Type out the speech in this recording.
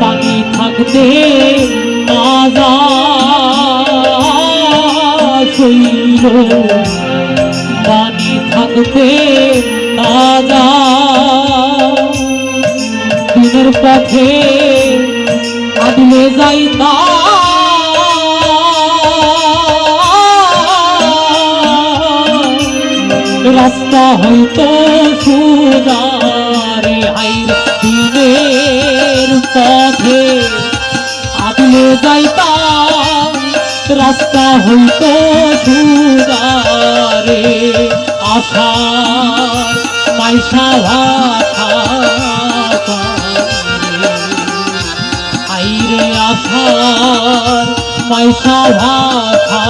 পানি থাকতে মাজা শৈল পানি থাকতে তাজা দিনের পথে আদলে যাইতা রাস্তা হইতো সুদারে আইর দিনের পথে আপনি যাইতা রাস্তা হইতো সুদারে আশার মাইশা ভাষা আইরে আশার মাইশা ভাষা